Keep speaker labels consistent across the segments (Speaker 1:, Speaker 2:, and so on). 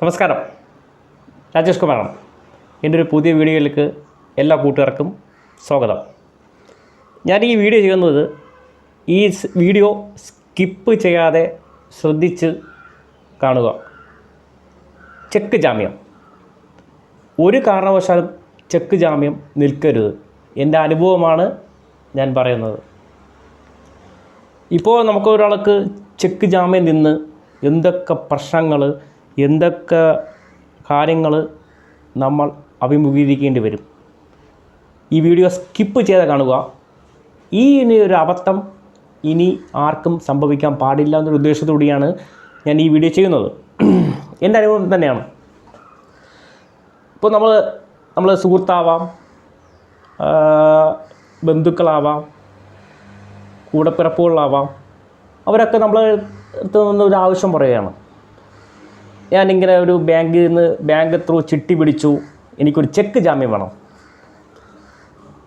Speaker 1: നമസ്കാരം. രാജേഷ് കുമാറാണ്. എന്റെ ഒരു പുതിയ വീഡിയോയിലേക്ക് എല്ലാ കൂട്ടുകാർക്കും സ്വാഗതം. ഞാൻ ഈ വീഡിയോ ചെയ്യുന്നത് ഈ വീഡിയോ സ്കിപ്പ് ചെയ്യാതെ ശ്രദ്ധിച്ച് കാണുക. ചെക്ക് ജാമ്യം. ഒരു കാരണവശാലും ചെക്ക് ജാമ്യം നിൽക്കരുത്. എന്റെ അനുഭവമാണ് ഞാൻ പറയുന്നത്. ഇപ്പോൾ നമുക്ക് ഒരാൾക്ക് ചെക്ക് ജാമ്യം നിന്ന് എന്തൊക്കെ പ്രശ്നങ്ങൾ എന്തൊക്കെ കാര്യങ്ങൾ നമ്മൾ അഭിമുഖീകരിക്കേണ്ടി വരും? ഈ വീഡിയോ സ്കിപ്പ് ചെയ്ത് കാണുക. ഈ ഇനി ഒരു അബദ്ധം ഇനി ആർക്കും സംഭവിക്കാൻ പാടില്ല എന്നൊരു ഉദ്ദേശത്തോടെയാണ് ഞാൻ ഈ വീഡിയോ ചെയ്യുന്നത്. എന്റെ അനുഭവം തന്നെയാണ്. ഇപ്പോൾ നമ്മൾ നമ്മൾ സുഹൃത്താവാം ബന്ധുക്കളാവാം കൂടപ്പിറപ്പുകളാവാം അവരൊക്കെ നമ്മളെ അടുത്ത് നിന്ന് ഒരു ആവശ്യം പറയുകയാണ്. ഞാനിങ്ങനെ ഒരു ബാങ്കിൽ നിന്ന് ബാങ്ക് ത്രൂ ചിട്ടി പിടിച്ചു. എനിക്കൊരു ചെക്ക് ജാമ്യം വേണം.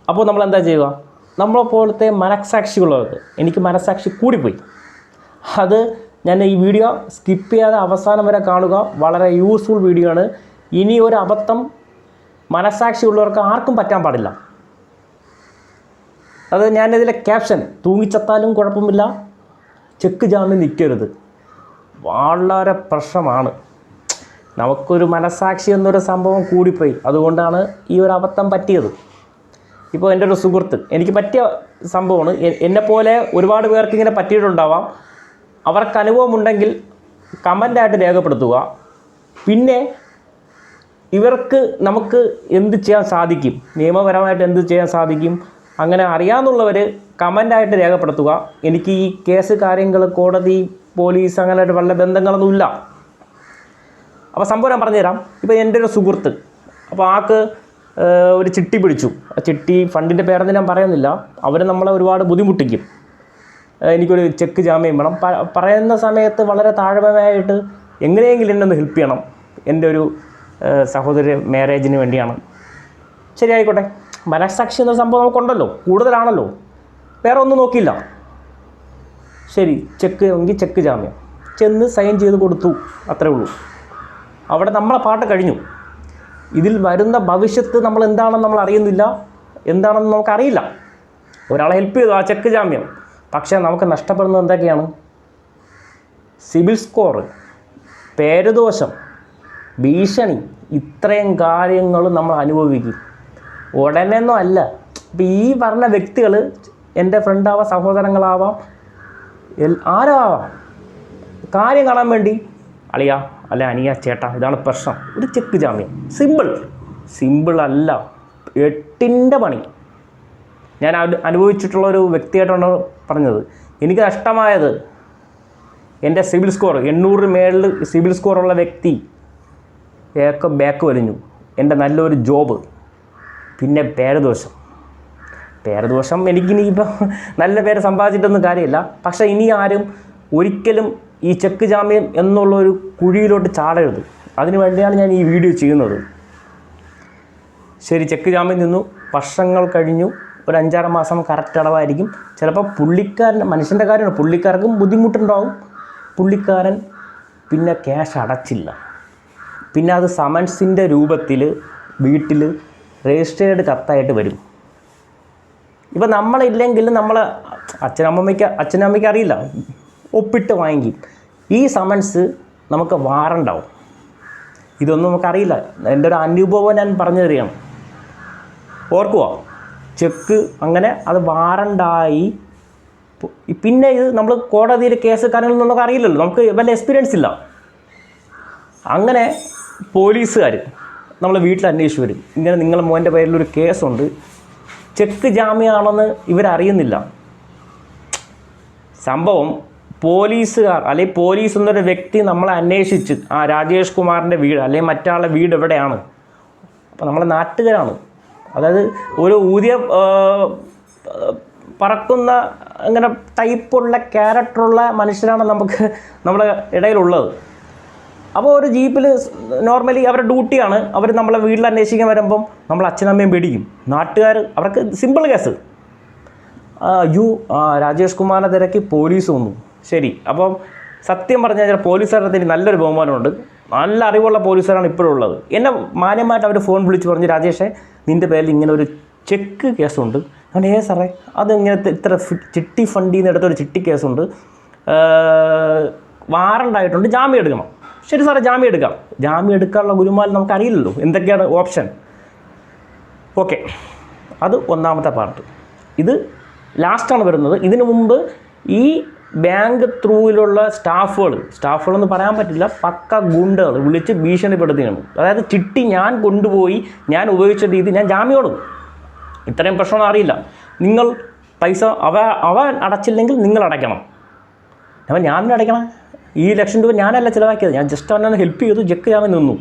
Speaker 1: അപ്പോൾ നമ്മൾ എന്താ ചെയ്യുക? നമ്മളെ പോലത്തെ എനിക്ക് മനസാക്ഷി കൂടിപ്പോയി. അത് ഞാൻ ഈ വീഡിയോ സ്കിപ്പ് ചെയ്യാതെ അവസാനം വരെ കാണുക വളരെ യൂസ്ഫുൾ വീഡിയോ ആണ്. ഇനി ഒരു അബദ്ധം മനസാക്ഷി ഉള്ളവർക്ക് ആർക്കും പറ്റാൻ പാടില്ല. അത് ഞാനിതിലെ ക്യാപ്ഷൻ തൂങ്ങിച്ചത്താലും കുഴപ്പമില്ല. ചെക്ക് ജാമ്യം നിൽക്കരുത്. വളരെ പ്രശ്നമാണ്. നമുക്കൊരു മനസാക്ഷി എന്നൊരു സംഭവം കൂടിപ്പോയി. അതുകൊണ്ടാണ് ഈ ഒരു അബദ്ധം പറ്റിയത്. ഇപ്പോൾ എന്റെ ഒരു സുഹൃത്ത് എനിക്ക് പറ്റിയ സംഭവമാണ് എന്നെപ്പോലെ ഒരുപാട് പേർക്ക് ഇങ്ങനെ പറ്റിയിട്ടുണ്ടാവാം. അവർക്ക് അനുഭവമുണ്ടെങ്കിൽ കമന്റായിട്ട് രേഖപ്പെടുത്തുക. പിന്നെ ഇവർക്ക് നമുക്ക് എന്ത് ചെയ്യാൻ സാധിക്കും? നിയമപരമായിട്ട് എന്ത് ചെയ്യാൻ സാധിക്കും? അങ്ങനെ അറിയാമെന്നുള്ളവർ കമന്റായിട്ട് രേഖപ്പെടുത്തുക. എനിക്ക് ഈ കേസ് കാര്യങ്ങൾ കോടതി പോലീസ് അങ്ങനെ വല്ല ബന്ധങ്ങളൊന്നുമില്ല. അപ്പോൾ സംഭവം ഞാൻ പറഞ്ഞുതരാം. ഇപ്പോൾ എന്റെ ഒരു സുഹൃത്ത് അപ്പോൾ ആൾക്ക് ഒരു ചിട്ടി പിടിച്ചു. ആ ചിട്ടി ഫണ്ടിന്റെ പേരൊന്നും ഞാൻ പറയുന്നില്ല. അവർ നമ്മളെ ഒരുപാട് ബുദ്ധിമുട്ടിക്കും. എനിക്കൊരു ചെക്ക് ജാമ്യം വേണം. പറയുന്ന സമയത്ത് വളരെ താഴ്മയായിട്ട് എങ്ങനെയെങ്കിലും എന്നെ ഒന്ന് ഹെൽപ്പ് ചെയ്യണം. എന്റെ ഒരു സഹോദര മാരേജിന് വേണ്ടിയാണ്. ശരി ആയിക്കോട്ടെ. മനസാക്ഷി എന്ന സംഭവം നമുക്കുണ്ടല്ലോ. കൂടുതലാണല്ലോ. വേറെ ഒന്നും നോക്കിയില്ല. ശരി ചെക്ക് എങ്കിൽ ചെക്ക് ജാമ്യം. ചെന്ന് സൈൻ ചെയ്ത് കൊടുത്തു. അത്രേ ഉള്ളൂ. അവിടെ നമ്മളെ പാട്ട് കഴിഞ്ഞു. ഇതിൽ വരുന്ന ഭവിഷ്യത്ത് നമ്മൾ എന്താണെന്ന് നമ്മൾ അറിയുന്നില്ല. എന്താണെന്ന് നമുക്കറിയില്ല ഒരാളെ ഹെൽപ്പ് ചെയ്തു ആ ചെക്ക് ജാമ്യം. പക്ഷേ നമുക്ക് നഷ്ടപ്പെടുന്നത് എന്തൊക്കെയാണ്? സിവിൽ സ്കോർ പേരുദോഷം ഭീഷണി ഇത്രയും കാര്യങ്ങൾ നമ്മൾ അനുഭവിക്കും. ഉടനെയൊന്നും അല്ല. ഇപ്പം ഈ പറഞ്ഞ വ്യക്തികൾ എന്റെ ഫ്രണ്ടാവാം സഹോദരങ്ങളാവാം ആരാവാം? കാര്യം കാണാൻ വേണ്ടി. അളിയ അല്ലെ അനിയ ചേട്ടാ ഇതാണ് പ്രശ്നം. ഒരു ചെക്ക് ജാമ്യം. സിമ്പിൾ സിമ്പിൾ അല്ല. എട്ടിന്റെ പണി. ഞാൻ അനു- അനുഭവിച്ചിട്ടുള്ള ഒരു വ്യക്തിയായിട്ടാണ് പറഞ്ഞത്. എനിക്ക് നഷ്ടമായത് എന്റെ സിവിൽ സ്കോർ എണ്ണൂറിന് മേളിൽ സിവിൽ സ്കോറുള്ള വ്യക്തി ഏക്ക ബാക്ക് വലിഞ്ഞു. എന്റെ നല്ലൊരു ജോബ്. പിന്നെ പേരദോഷം. പേരദോഷം എനിക്കിനി ഇപ്പം നല്ല പേര് സമ്പാദിച്ചിട്ടൊന്നും കാര്യമില്ല. പക്ഷേ ഇനി ആരും ഒരിക്കലും ഈ ചെക്ക് ജാമ്യം എന്നുള്ളൊരു കുഴിയിലോട്ട് ചാടരുത്. അതിനു വേണ്ടിയാണ് ഞാൻ ഈ വീഡിയോ ചെയ്യുന്നത്. ശരി ചെക്ക് ജാമ്യം നിന്നു. വർഷങ്ങൾ കഴിഞ്ഞു. ഒരു അഞ്ചാറ് മാസം കറക്റ്റ് അടവായിരിക്കും. ചിലപ്പോൾ പുള്ളിക്കാരൻ മനുഷ്യന്റെ കാര്യമാണ്. പുള്ളിക്കാർക്കും ബുദ്ധിമുട്ടുണ്ടാവും. പുള്ളിക്കാരൻ പിന്നെ ക്യാഷ് അടച്ചില്ല. പിന്നെ അത് സമൻസിന്റെ രൂപത്തിൽ വീട്ടിൽ രജിസ്റ്റേർഡ് കത്തായിട്ട് വരും. ഇപ്പം നമ്മളില്ലെങ്കിൽ നമ്മൾ അച്ഛനമ്മയ്ക്ക് അച്ഛനമ്മയ്ക്ക് അറിയില്ല. ഒപ്പിട്ട് വാങ്ങി. ഈ സമൻസ് നമുക്ക് വാറണ്ടാവും. ഇതൊന്നും നമുക്കറിയില്ല. എന്റെ ഒരു അനുഭവം ഞാൻ പറഞ്ഞു തരികയാണ് ഓർക്കുക ചെക്ക് അങ്ങനെ അത് വാറണ്ടായി. പിന്നെ ഇത് നമ്മൾ കോടതിയിൽ കേസ് കാര്യങ്ങളൊന്നും നമുക്ക് അറിയില്ലല്ലോ നമുക്ക് വല്ല എക്സ്പീരിയൻസ് ഇല്ല. അങ്ങനെ പോലീസുകാർ നമ്മൾ വീട്ടിൽ അന്വേഷിച്ച് വരും ഇങ്ങനെ നിങ്ങൾ മോന്റെ പേരിലൊരു കേസുണ്ട്. ചെക്ക് ജാമ്യമാണെന്ന് ഇവരറിയുന്നില്ല. സംഭവം പോലീസുകാർ അല്ലെങ്കിൽ പോലീസ് എന്നൊരു വ്യക്തി നമ്മളെ അന്വേഷിച്ച് ആ രാജേഷ് കുമാറിന്റെ വീട് അല്ലെങ്കിൽ മറ്റാളുടെ വീട് എവിടെയാണ്? അപ്പോൾ നമ്മളെ നാട്ടുകാരാണ്. അതായത് ഒരു ഊതിയ പറക്കുന്ന അങ്ങനെ ടൈപ്പുള്ള ക്യാരക്ടറുള്ള മനുഷ്യരാണ് നമുക്ക് നമ്മുടെ ഇടയിലുള്ളത്. അപ്പോൾ ഒരു ജീപ്പിൽ നോർമലി അവരുടെ ഡ്യൂട്ടിയാണ്. അവർ നമ്മളെ വീട്ടിൽ അന്വേഷിക്കാൻ വരുമ്പം നമ്മൾ അച്ഛനമ്മയും പിടിക്കും. നാട്ടുകാർ അവർക്ക് സിമ്പിൾ കേസ്. യു രാജേഷ് കുമാറിനെ തിരക്കി പോലീസ് വന്നു. ശരി. അപ്പം സത്യം പറഞ്ഞു കഴിഞ്ഞാൽ പോലീസുകാരുടെ നല്ലൊരു ബഹുമാനമുണ്ട്. നല്ല അറിവുള്ള പോലീസുകാരാണ് ഇപ്പോഴും ഉള്ളത് എന്നെ മാന്യമായിട്ട് അവർ ഫോൺ വിളിച്ച് പറഞ്ഞു രാജേഷേ നിന്റെ പേരിൽ ഇങ്ങനെ ഒരു ചെക്ക് കേസുണ്ട്. ഞാൻ ഏ സാറേ അത് ഇങ്ങനത്തെ ഇത്ര ചിട്ടി ഫണ്ടിൽ നിന്ന് എടുത്തൊരു ചിട്ടി കേസുണ്ട്. വാറണ്ടായിട്ടുണ്ട് ജാമ്യം എടുക്കണം. ശരി സാറേ ജാമ്യം എടുക്കാം. ജാമ്യം എടുക്കാനുള്ള ഗുരുമാൽ നമുക്കറിയില്ലല്ലോ. എന്തൊക്കെയാണ് ഓപ്ഷൻ? ഓക്കെ. അത് ഒന്നാമത്തെ പാർട്ട്. ഇത് ലാസ്റ്റാണ് വരുന്നത്. ഇതിനു മുമ്പ് ഈ ബാങ്ക് ത്രൂയിലുള്ള സ്റ്റാഫുകൾ സ്റ്റാഫുകളെന്ന് പറയാൻ പറ്റില്ല പക്ക ഗുണ്ടകൾ വിളിച്ച് ഭീഷണിപ്പെടുത്തുകയാണ് അതായത് ചിട്ടി ഞാൻ കൊണ്ടുപോയി ഞാൻ ഉപയോഗിച്ച രീതി ഞാൻ ജാമ്യോടും. ഇത്രയും പ്രശ്നമൊന്നും അറിയില്ല. നിങ്ങൾ പൈസ അവ അവ അടച്ചില്ലെങ്കിൽ നിങ്ങൾ അടയ്ക്കണം. അവൻ ഞാൻ തന്നെ അടയ്ക്കണം. ഈ ലക്ഷം രൂപ ഞാനല്ല ചിലവാക്കിയത്. ഞാൻ ജസ്റ്റ് അവനെ ഹെൽപ്പ് ചെയ്തു ചെക്ക് ചെയ്യാൻ നിന്നു.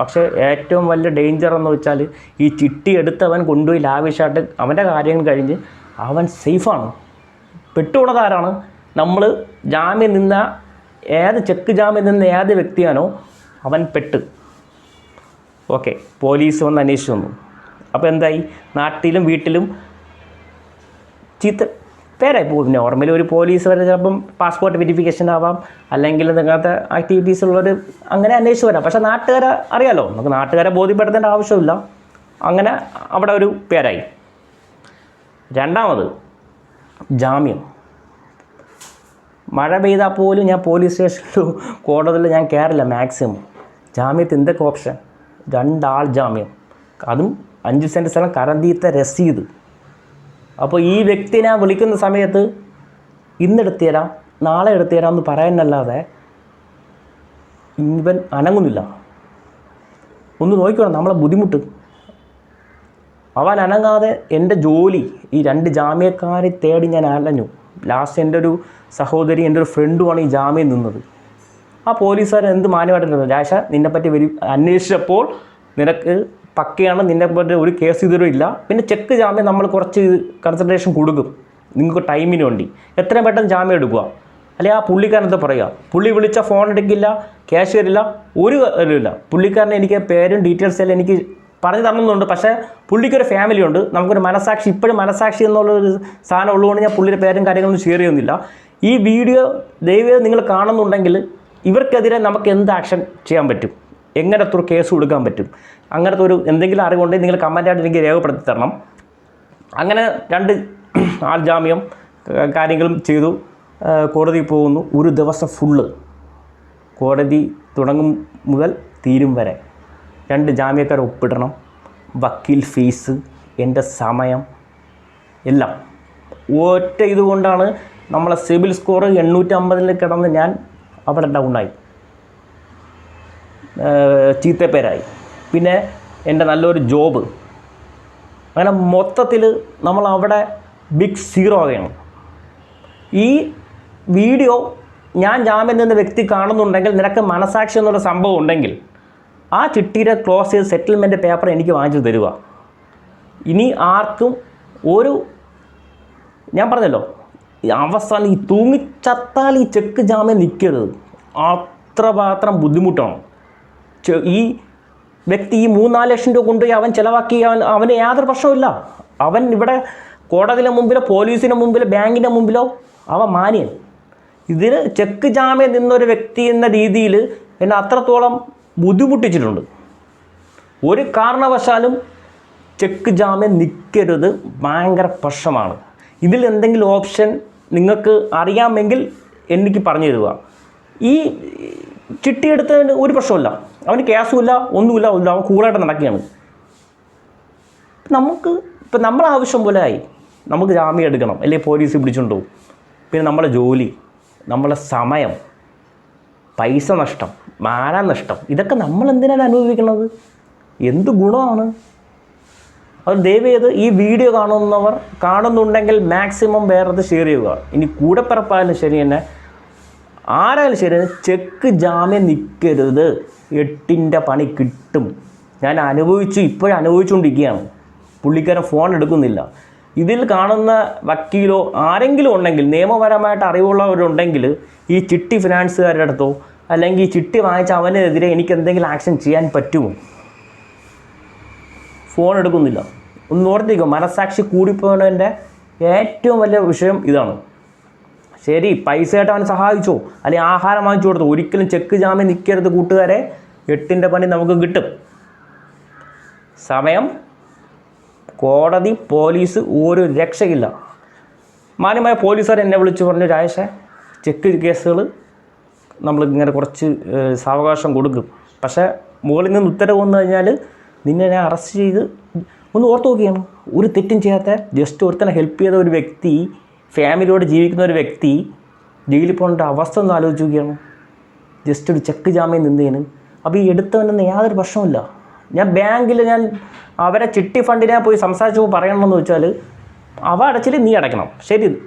Speaker 1: പക്ഷേ ഏറ്റവും വലിയ ഡേഞ്ചർ എന്ന് വെച്ചാൽ ഈ ചിട്ടി എടുത്ത് അവൻ കൊണ്ടുപോയി ലാവിഷായിട്ട് അവന്റെ കാര്യങ്ങൾ കഴിഞ്ഞ് അവൻ സേഫാണ് പെട്ടുപോണത് ആരാണ്? നമ്മൾ ജാമ്യം നിന്ന ഏത് ചെക്ക് ജാമ്യം നിന്ന ഏത് വ്യക്തിയാണോ അവൻ പെട്ട്. ഓക്കെ പോലീസ് വന്ന് അന്വേഷിച്ചു വന്നു. അപ്പോൾ എന്തായി? നാട്ടിലും വീട്ടിലും ചീത്ത പേരായി പോകും. നോർമലി ഒരു പോലീസ് വരെ ചിലപ്പം പാസ്പോർട്ട് വെരിഫിക്കേഷൻ ആവാം. അല്ലെങ്കിൽ നിങ്ങളത്തെ ആക്ടിവിറ്റീസ് ഉള്ളവർ അങ്ങനെ അന്വേഷിച്ച് വരാം. പക്ഷേ നാട്ടുകാരെ അറിയാലോ? നമുക്ക് നാട്ടുകാരെ ബോധ്യപ്പെടുത്തേണ്ട ആവശ്യമില്ല. അങ്ങനെ അവിടെ ഒരു പേരായി. രണ്ടാമത് ജാമ്യം. മഴ പെയ്താൽ പോലും ഞാൻ പോലീസ് സ്റ്റേഷനിലും കോടതിയിൽ ഞാൻ കയറില്ല മാക്സിമം ജാമ്യത്തിൽ എന്തൊക്കെ ഓപ്ഷൻ രണ്ടാൾ ജാമ്യം. അതും അഞ്ച് സെന്റ് സ്ഥലം കരന്തീത്ത രസീത്. അപ്പോൾ ഈ വ്യക്തി ഞാൻ വിളിക്കുന്ന സമയത്ത് ഇന്നെടുത്തുതരാം നാളെ എടുത്തു തരാം എന്ന് പറയാനല്ലാതെ ഇവൻ അനങ്ങുന്നില്ല. ഒന്ന് നോക്കിക്കോണം നമ്മളെ ബുദ്ധിമുട്ട്. അവൻ അനങ്ങാതെ എന്റെ ജോലി ഈ രണ്ട് ജാമ്യക്കാരെ തേടി ഞാൻ അലഞ്ഞു. ലാസ്റ്റ് എന്റെ ഒരു സഹോദരി എന്റെ ഒരു ഫ്രണ്ടുമാണ് ഈ ജാമ്യം നിന്നത്. ആ പോലീസുകാരൻ എന്ത് മാന്യമായിട്ടുണ്ട് രാശ നിന്നെപ്പറ്റി വരി അന്വേഷിച്ചപ്പോൾ നിനക്ക് പക്കയാണ് നിന്നെ പറ്റി ഒരു കേസ് ഇതുവരെ ഇല്ല. പിന്നെ ചെക്ക് ജാമ്യം നമ്മൾ കുറച്ച് കൺസിഡറേഷൻ കൊടുക്കും. നിങ്ങൾക്ക് ടൈമിന് വേണ്ടി. എത്രയും പെട്ടെന്ന് ജാമ്യം എടുക്കുക. അല്ലെങ്കിൽ ആ പുള്ളിക്കാരൻ എന്താ പറയുക? പുള്ളി വിളിച്ച ഫോൺ എടുക്കില്ല ക്യാഷ് തരില്ല ഒരു കാര്യമില്ല പുള്ളിക്കാരനെ എനിക്ക് പേരും ഡീറ്റെയിൽസ് എല്ലാം എനിക്ക് പറഞ്ഞു തരണമെന്നുണ്ട് പക്ഷേ പുള്ളിക്കൊരു ഫാമിലി ഉണ്ട്. നമുക്കൊരു മനസാക്ഷി ഇപ്പോഴും മനസാക്ഷി എന്നുള്ളൊരു സാധനം ഉള്ളതുകൊണ്ട് ഞാൻ പുള്ളിയുടെ പേരും കാര്യങ്ങളൊന്നും ഷെയർ ചെയ്യുന്നില്ല. ഈ വീഡിയോ ദൈവം നിങ്ങൾ കാണുന്നുണ്ടെങ്കിൽ ഇവർക്കെതിരെ നമുക്ക് എന്ത് ആക്ഷൻ ചെയ്യാൻ പറ്റും? എങ്ങനത്തെ ഒരു കേസ് കൊടുക്കാൻ പറ്റും? അങ്ങനത്തെ ഒരു എന്തെങ്കിലും അറിവുണ്ടെങ്കിൽ നിങ്ങൾ കമന്റായിട്ട് എനിക്ക് രേഖപ്പെടുത്തി തരണം. അങ്ങനെ രണ്ട് ആൾ ജാമ്യം കാര്യങ്ങളും ചെയ്തു. കോടതി പോകുന്നു. ഒരു ദിവസം ഫുള്ള് കോടതി തുടങ്ങും മുതൽ തീരും വരെ. രണ്ട് ജാമ്യക്കാർ ഒപ്പിടണം വക്കീൽ ഫീസ് എന്റെ സമയം എല്ലാം. ഒറ്റ ഇതുകൊണ്ടാണ് നമ്മളെ സിബിൽ സ്കോർ എണ്ണൂറ്റമ്പതിൽ കിടന്ന് ഞാൻ അവിടെ ഡൗണായി. ചീത്തപ്പേരായി. പിന്നെ എന്റെ നല്ലൊരു ജോബ്. അങ്ങനെ മൊത്തത്തിൽ നമ്മൾ അവിടെ ബിഗ് സീറോ ആവുകയാണ്. ഈ വീഡിയോ ഞാൻ ജാമ്യം നിന്ന വ്യക്തി കാണുന്നുണ്ടെങ്കിൽ നിനക്ക് മനസാക്ഷി എന്നുള്ള സംഭവം ഉണ്ടെങ്കിൽ ആ ചിട്ടിയുടെ ക്ലോസ് ചെയ്ത് സെറ്റിൽമെന്റ് പേപ്പർ എനിക്ക് വാങ്ങിച്ചു തരിക. ഇനി ആർക്കും ഒരു ഞാൻ പറഞ്ഞല്ലോ അവസാനം ഈ തൂങ്ങിച്ചത്താൽ ഈ ചെക്ക് ജാമ്യം നിൽക്കരുത്. അത്രമാത്രം ബുദ്ധിമുട്ടാണ്. ഈ വ്യക്തി ഈ മൂന്നാൽ ലക്ഷം രൂപ കൊണ്ടുപോയി അവൻ ചിലവാക്കി അവൻ അവന് യാതൊരു പ്രശ്നമില്ല അവൻ ഇവിടെ കോടതിയുടെ മുമ്പിലോ പോലീസിന്റെ മുമ്പിലോ ബാങ്കിന്റെ മുമ്പിലോ അവൻ മാന്യൻ. ഇതിന് ചെക്ക് ജാമ്യം നിന്നൊരു വ്യക്തി എന്ന രീതിയിൽ എന്നെ അത്രത്തോളം ബുദ്ധിമുട്ടിച്ചിട്ടുണ്ട്. ഒരു കാരണവശാലും ചെക്ക് ജാമ്യം നിൽക്കരുത്. ഭയങ്കര പ്രശ്നമാണ്. ഇതിൽ എന്തെങ്കിലും ഓപ്ഷൻ നിങ്ങൾക്ക് അറിയാമെങ്കിൽ എനിക്ക് പറഞ്ഞു തരിക. ഈ ചിട്ടിയെടുത്തതിന് ഒരു പ്രശ്നമില്ല അവന് കേസുമില്ല ഒന്നുമില്ല ഒന്നുമില്ല. അവൻ കൂളായിട്ട് നടക്കുകയാണ്. നമുക്ക് ഇപ്പം നമ്മളെ ആവശ്യം പോലെ ആയി. നമുക്ക് ജാമ്യം എടുക്കണം. അല്ലെങ്കിൽ പോലീസ് പിടിച്ചുകൊണ്ടു പിന്നെ നമ്മളെ ജോലി നമ്മളെ സമയം പൈസ നഷ്ടം മാന നഷ്ടം? ഇതൊക്കെ നമ്മൾ എന്തിനാണ് അനുഭവിക്കുന്നത്? എന്ത് ഗുണമാണ്? അത് ദയവ് ചെയ്ത് ഈ വീഡിയോ കാണുന്നവർ കാണുന്നുണ്ടെങ്കിൽ മാക്സിമം വേറത് ഷെയർ ചെയ്യുക. ഇനി കൂടെപ്പിറപ്പായാലും ശരി തന്നെ ആരായാലും ശരി ചെക്ക് ജാമ്യം നിൽക്കരുത്. എട്ടിന്റെ പണി കിട്ടും. ഞാൻ അനുഭവിച്ചു ഇപ്പോഴും അനുഭവിച്ചുകൊണ്ടിരിക്കുകയാണ്. പുള്ളിക്കാരൻ ഫോൺ എടുക്കുന്നില്ല. ഇതിൽ കാണുന്ന വക്കീലോ ആരെങ്കിലും ഉണ്ടെങ്കിൽ നിയമപരമായിട്ട് അറിവുള്ളവരുണ്ടെങ്കിൽ ഈ ചിട്ടി ഫിനാൻസുകാരുടെ അടുത്തോ അല്ലെങ്കിൽ ഈ ചിട്ടി വാങ്ങിച്ച അവനെതിരെ എനിക്ക് എന്തെങ്കിലും ആക്ഷൻ ചെയ്യാൻ പറ്റുമോ? ഫോൺ എടുക്കുന്നില്ല. ഒന്ന് ഓർത്തിക്കോ മനസാക്ഷി കൂടിപ്പോയതിന്റെ ഏറ്റവും വലിയ വിഷയം ഇതാണ്. ശരി പൈസയായിട്ട് അവനെ സഹായിച്ചോ? അല്ലെങ്കിൽ ആഹാരം വാങ്ങിച്ചു കൊടുത്തു? ഒരിക്കലും ചെക്ക് ജാമ്യം നിൽക്കരുത് കൂട്ടുകാരെ. എട്ടിന്റെ പണി നമുക്ക് കിട്ടും. സമയം കോടതി പോലീസ് ഒരു രക്ഷയില്ല. മാന്യമായ പോലീസുകാർ എന്നെ വിളിച്ചു പറഞ്ഞു രാജേഷേ ചെക്ക് കേസുകൾ നമ്മൾ ഇങ്ങനെ കുറച്ച് സാവകാശം കൊടുക്കും. പക്ഷേ മുകളിൽ നിന്ന് ഉത്തരവ് വന്നു കഴിഞ്ഞാൽ നിന്നെ ഞാൻ അറസ്റ്റ് ചെയ്ത് ഒന്ന് ഓർത്ത് നോക്കിയാണ്. ഒരു തെറ്റും ചെയ്യാത്ത ജസ്റ്റ് ഒരുത്തനെ ഹെൽപ്പ് ചെയ്ത ഒരു വ്യക്തി ഫാമിലിയോട് ജീവിക്കുന്ന ഒരു വ്യക്തി ജയിലിൽ പോകേണ്ട അവസ്ഥ ഒന്ന് ആലോചിച്ച് നോക്കിയാണ്. ജസ്റ്റ് ഒരു ചെക്ക് ജാമ്യം നിന്നതിന് അപ്പോൾ ഈ എടുത്തവനൊന്നും യാതൊരു പ്രശ്നമില്ല ഞാൻ ബാങ്കിൽ ഞാൻ അവരെ ചിട്ടി ഫണ്ടിനെ പോയി സംസാരിച്ചപ്പോൾ പറയണമെന്ന് വെച്ചാൽ അവ അടച്ചിൽ നീ അടയ്ക്കണം. ശരി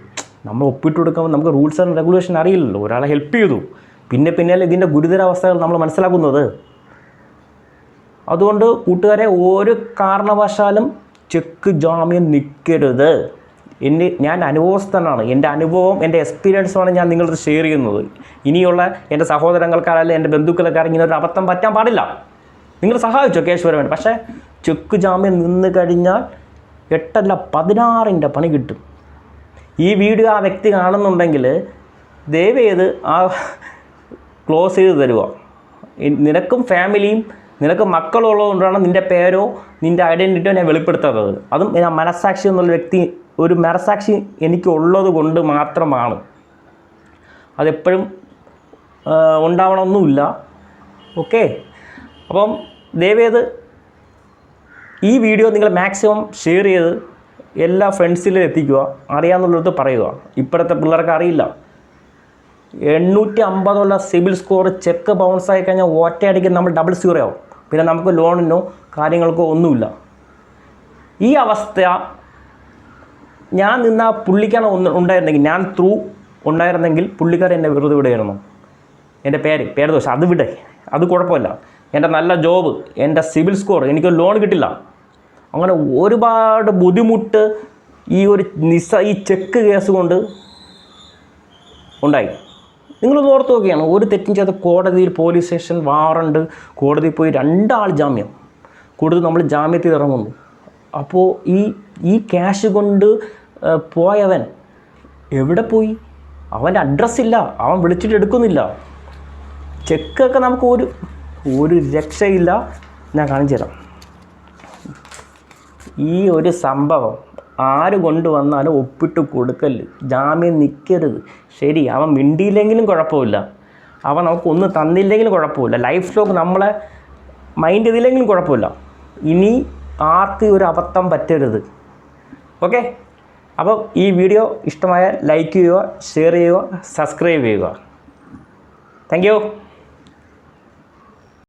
Speaker 1: നമ്മൾ ഒപ്പിട്ട് കൊടുക്കുമ്പോൾ നമുക്ക് റൂൾസ് ആൻഡ് റെഗുലേഷൻ അറിയില്ലല്ലോ. ഒരാളെ ഹെൽപ്പ് ചെയ്തു. പിന്നെ പിന്നാലെ ഇതിന്റെ ഗുരുതരാവസ്ഥകൾ നമ്മൾ മനസ്സിലാക്കുന്നത്. അതുകൊണ്ട് കൂട്ടുകാരെ ഒരു കാരണവശാലും ചെക്ക് ജാമ്യം നിൽക്കരുത്. എന്റെ ഞാൻ അനുഭവസ്ഥനാണ്. എന്റെ അനുഭവം എന്റെ എക്സ്പീരിയൻസുമാണ് ഞാൻ നിങ്ങളത് ഷെയർ ചെയ്യുന്നത്. ഇനിയുള്ള എന്റെ സഹോദരങ്ങൾക്കാരായാലും എന്റെ ബന്ധുക്കളെക്കാരും ഇങ്ങനെ ഒരു അബദ്ധം പറ്റാൻ പാടില്ല. നിങ്ങൾ സഹായിച്ചോ കേശവരവൻ പക്ഷേ ചെക്ക് ജാമ്യം നിന്ന് കഴിഞ്ഞാൽ എട്ടല്ല പതിനാറിന്റെ പണി കിട്ടും. ഈ വീഡിയോ ആ വ്യക്തി കാണുന്നുണ്ടെങ്കിൽ ദയവ് ചെയ്ത് ആ ക്ലോസ് ചെയ്ത് തരുക നിനക്കും ഫാമിലിയും നിനക്ക് മക്കളുള്ളതുകൊണ്ടാണ് നിന്റെ പേരോ നിന്റെ ഐഡന്റിറ്റിയോ ഞാൻ വെളിപ്പെടുത്താത്തത്. അതും ഞാൻ മനസാക്ഷി എന്നുള്ള വ്യക്തി ഒരു മനസാക്ഷി എനിക്ക് ഉള്ളത് കൊണ്ട് മാത്രമാണ്. അതെപ്പോഴും ഉണ്ടാവണമെന്നുമില്ല. ഓക്കെ? അപ്പം ദയവേത് ഈ വീഡിയോ നിങ്ങൾ മാക്സിമം ഷെയർ ചെയ്ത് എല്ലാ ഫ്രണ്ട്സിലും എത്തിക്കുക അറിയാമെന്നുള്ളത് പറയുക. ഇപ്പോഴത്തെ പിള്ളേർക്ക് അറിയില്ല. എണ്ണൂറ്റി അമ്പതുള്ള സിബിൽ സ്കോർ ചെക്ക് ബൗൺസ് ആയി കഴിഞ്ഞാൽ ഒറ്റയടിക്ക് നമ്മൾ ഡബിൾ സീറോ ആവും. പിന്നെ നമുക്ക് ലോണിനോ കാര്യങ്ങൾക്കോ ഒന്നുമില്ല. ഈ അവസ്ഥ ഞാൻ നിന്ന പുള്ളിക്കാണ് ഒന്ന് ഉണ്ടായിരുന്നെങ്കിൽ ഞാൻ ത്രൂ ഉണ്ടായിരുന്നെങ്കിൽ പുള്ളിക്കാരൻ എന്നെ വെറുതെ വിടുകയായിരുന്നു. എന്റെ പേര് പേര് ദോഷം അത് വിടേ. അത് കുഴപ്പമില്ല. എന്റെ നല്ല ജോബ് എന്റെ സിവിൽ സ്കോർ എനിക്ക് ലോൺ കിട്ടില്ല. അങ്ങനെ ഒരുപാട് ബുദ്ധിമുട്ട് ഈ ഒരു നിസ ഈ ചെക്ക് കേസ് കൊണ്ട് ഉണ്ടായി. നിങ്ങൾ ഓർത്ത് നോക്കുകയാണ് ഒരു തെറ്റും ചെയ്ത കോടതിയിൽ പോലീസ് സ്റ്റേഷൻ വാറണ്ട് കോടതിയിൽ പോയി രണ്ടാൾ ജാമ്യം. കൊടുത്ത് നമ്മൾ ജാമ്യത്തിൽ ഇറങ്ങുന്നു. അപ്പോൾ ഈ ഈ ക്യാഷ് കൊണ്ട് പോയവൻ എവിടെ പോയി? അവന്റെ അഡ്രസ്സില്ല അവൻ വിളിച്ചിട്ട് എടുക്കുന്നില്ല. ചെക്കൊക്കെ നമുക്ക് ഒരു ഒരു രക്ഷയില്ല. ഞാൻ കാണിച്ചു തരാം ഈ ഒരു സംഭവം ആര് കൊണ്ടുവന്നാലും ഒപ്പിട്ട് കൊടുക്കൽ. ജാമ്യം നിൽക്കരുത് ശരി അവൻ മിണ്ടിയില്ലെങ്കിലും കുഴപ്പമില്ല. അവൻ നമുക്ക് ഒന്ന് തന്നില്ലെങ്കിലും കുഴപ്പമില്ല. ലൈഫ് സ്റ്റോക്ക് നമ്മളെ മൈൻഡ് ചെയ്തില്ലെങ്കിലും കുഴപ്പമില്ല. ഇനി ആർക്കും ഒരു അബദ്ധം പറ്റരുത്. ഓക്കെ? അപ്പോൾ ഈ വീഡിയോ ഇഷ്ടമായാൽ ലൈക്ക് ചെയ്യുക ഷെയർ ചെയ്യുക സബ്സ്ക്രൈബ് ചെയ്യുക. Thank you.